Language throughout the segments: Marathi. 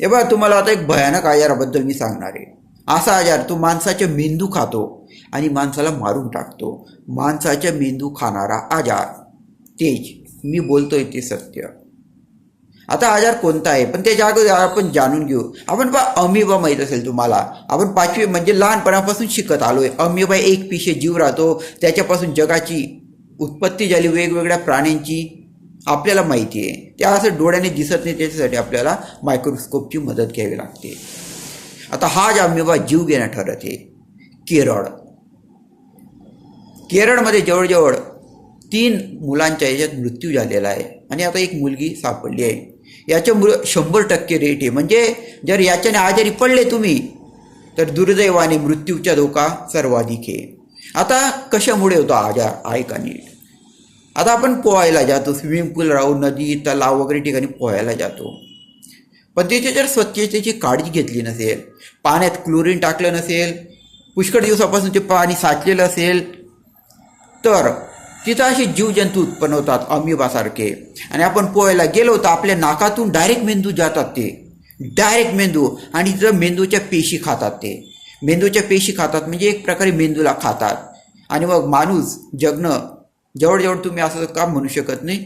हे बघा तुम्हाला आता एक भयानक आजाराबद्दल मी सांगणार आहे. असा आजार तो माणसाचे मेंदू खातो आणि माणसाला मारून टाकतो. माणसाच्या मेंदू खाणारा आजार. तेज मी बोलतोय ते सत्य. आता आजार कोणता आहे? पण त्याच्या अगोदर आपण जाणून घेऊ. आपण बा अमिबा माहीत असेल तुम्हाला. आपण पाचवी म्हणजे लहानपणापासून शिकत आलो आहे अमिबा एक पिशे जीव राहतो. त्याच्यापासून जगाची उत्पत्ती झाली. वेगवेगळ्या प्राण्यांची आपल्याला माहिती आहे. त्या असं डोळ्याने दिसत नाही त्याच्यासाठी आपल्याला मायक्रोस्कोपची मदत घ्यावी लागते. आता हा जे जीव घेणं ठरत आहे केरळ. केरळमध्ये जवळजवळ तीन मुलांच्या याच्यात मृत्यू झालेला आहे. आणि आता एक मुलगी सापडली आहे. याच्या मृ शंभर टक्के रेट आहे. म्हणजे जर याच्याने आजारी पडले तुम्ही तर दुर्दैवाने मृत्यूचा धोका सर्वाधिक आहे. आता कशामुळे होतो आजार ऐका नीट. आता आपण पोहायला जातो. स्विमिंग पूल राहू नदी तलाव वगैरे ठिकाणी पोहायला जातो. पण त्याची जर स्वच्छतेची काळजी घेतली नसेल पाण्यात क्लोरीन टाकलं नसेल पुष्कळ दिवसापासून ते पाणी साचलेलं असेल तर तिथं असे जीवजंतू उत्पन्न होतात अमिबासारखे आणि आपण पोहायला गेलो तर आपल्या नाकातून डायरेक्ट मेंदू जातात ते. डायरेक्ट मेंदू आणि तिथं मेंदूच्या पेशी खातात ते. मेंदूच्या पेशी खातात म्हणजे एक प्रकारे मेंदूला खातात. आणि मग माणूस जगणं जवळ जवळ तुम्ही असं का म्हणू शकत नाही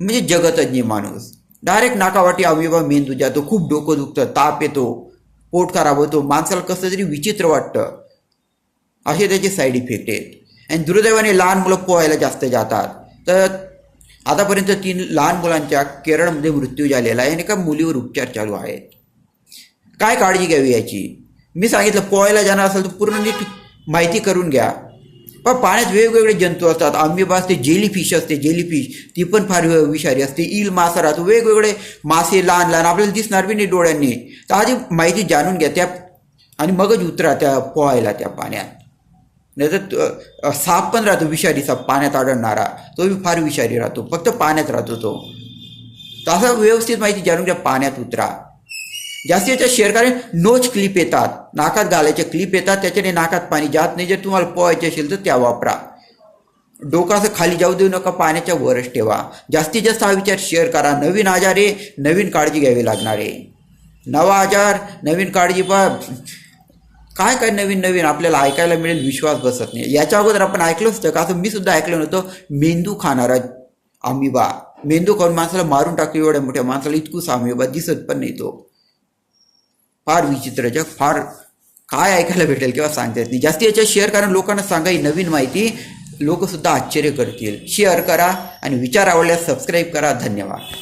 म्हणजे जगतज्ञ माणूस. डायरेक्ट नाकावाटी अमिबा मेंदू जातो खूप डोकं दुखतं ताप येतो पोट खराब होतो माणसाला कसं तरी विचित्र वाटतं. असे त्याचे साईड इफेक्ट आहेत. आणि दुर्दैवाने लहान मुलं पोहायला जास्त जातात. तर आतापर्यंत तीन लहान मुलांच्या केरळमध्ये मृत्यू झालेला आहे आणि एका मुलीवर उपचार चालू आहेत. काय काळजी घ्यावी याची? मी सांगितलं पोहायला जाणार असेल तर पूर्ण नीट माहिती करून घ्या. पण पाण्यात वेगवेगळे जंतू असतात. आंबेबा असते जेली फिश असते जेली फिश ती पण फार विषारी असते. इल मासा राहतो वेगवेगळे मासे लहान लहान आपल्याला दिसणार बी नाही डोळ्यांनी. तर आधी माहिती जाणून घ्या त्या आणि मगच उतरा त्या पोहायला त्या पाण्यात. नाही तर साप पण राहतो विषारी साप पाण्यात आढळणारा. तो बी फार विषारी राहतो. फक्त पाण्यात राहतो तो. तर असं व्यवस्थित माहिती जाणून घ्या पाण्यात उतरा. जास्तीत जास्त शेअर कारण नोच क्लिप येतात. नाकात घालायचे क्लिप येतात त्याच्याने नाकात पाणी जात नाही. जर तुम्हाला पोहायचे असेल तर त्या वापरा. डोकं असं खाली जाऊ देऊ नका पाण्याच्या वरच ठेवा. जास्तीत जास्त हा विचार शेअर करा नवीन आजार आहे नवीन काळजी घ्यावी लागणार आहे. नवा आजार नवीन काळजी बा काय काय नवीन नवीन आपल्याला ऐकायला मिळेल विश्वास बसत नाही. याच्या अगोदर आपण ऐकलं असतं का? असं मी सुद्धा ऐकलं नव्हतं. मेंदू खाणारा अमिबा मेंदू खाऊन माणसाला मारून टाकली एवढ्या मोठ्या माणसाला इतकूच अमिबा दिसत पण नाही तो. फार विचित्र जग फार काय ऐकायला भेटेल किंवा सांगता येत नाही. जास्ती याच्या शेअर कारण लोकांना सांगा ही नवीन माहिती. लोकसुद्धा आश्चर्य करतील. शेअर करा आणि विचार आवडल्यास सबस्क्राईब करा. धन्यवाद.